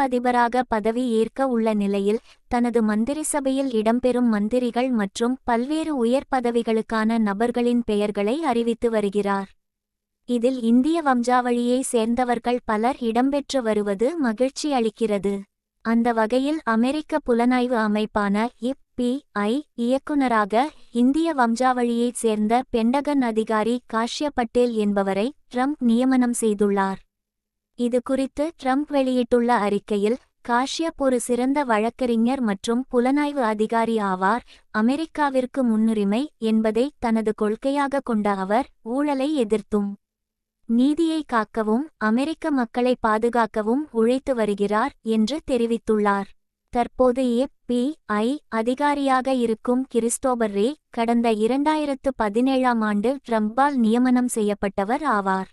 அதிபராக பதவி ஏற்க உள்ள நிலையில் தனது மந்திரி சபையில் இடம்பெறும் மந்திரிகள் மற்றும் பல்வேறு உயர் பதவிகளுக்கான நபர்களின் பெயர்களை அறிவித்து வருகிறார். இதில் இந்திய வம்சாவளியை சேர்ந்தவர்கள் பலர் இடம்பெற்று வருவது மகிழ்ச்சி அளிக்கிறது. அந்த வகையில் அமெரிக்க புலனாய்வு அமைப்பான FBI இயக்குனராக இந்திய வம்சாவளியைச் சேர்ந்த பெண்டகன் அதிகாரி காஷ்ய பட்டேல் என்பவரை ட்ரம்ப் நியமனம் செய்துள்ளார். இது குறித்து ட்ரம்ப் வெளியிட்டுள்ள அறிக்கையில் காஷ்யப் ஒரு சிறந்த வழக்கறிஞர் மற்றும் புலனாய்வு அதிகாரி ஆவார். அமெரிக்காவிற்கு முன்னுரிமை என்பதை தனது கொள்கையாக கொண்ட அவர் ஊழலை எதிர்த்தும் நீதியை காக்கவும் அமெரிக்க மக்களை பாதுகாக்கவும் உழைத்து வருகிறார் என்று தெரிவித்துள்ளார். தற்போது ஐ அதிகாரியாக இருக்கும் கிறிஸ்டோபர் ரே கடந்த இரண்டாயிரத்து பதினேழாம் ஆண்டு ட்ரம்பால் நியமனம் செய்யப்பட்டவர் ஆவார்.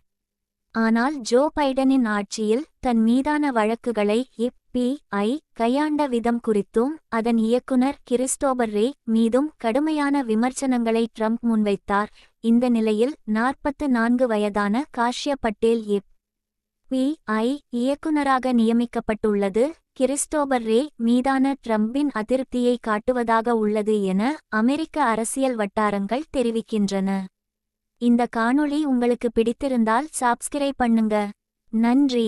ஆனால் ஜோ பைடனின் ஆட்சியில் தன் மீதான வழக்குகளை FBI கையாண்ட விதம் குறித்தும் அதன் இயக்குனர் கிறிஸ்டோபர் ரே மீதும் கடுமையான விமர்சனங்களை ட்ரம்ப் முன்வைத்தார். இந்த நிலையில் நாற்பத்து நான்கு வயதான காஷ்ய பட்டேல் FBI இயக்குனராக நியமிக்கப்பட்டுள்ளது. கிறிஸ்டோபர் ரே மீதான ட்ரம்பின் அதிருப்தியை காட்டுவதாக உள்ளது என அமெரிக்க அரசியல் வட்டாரங்கள் தெரிவிக்கின்றன. இந்த காணொளி உங்களுக்கு பிடித்திருந்தால் சப்ஸ்கிரைப் பண்ணுங்க. நன்றி.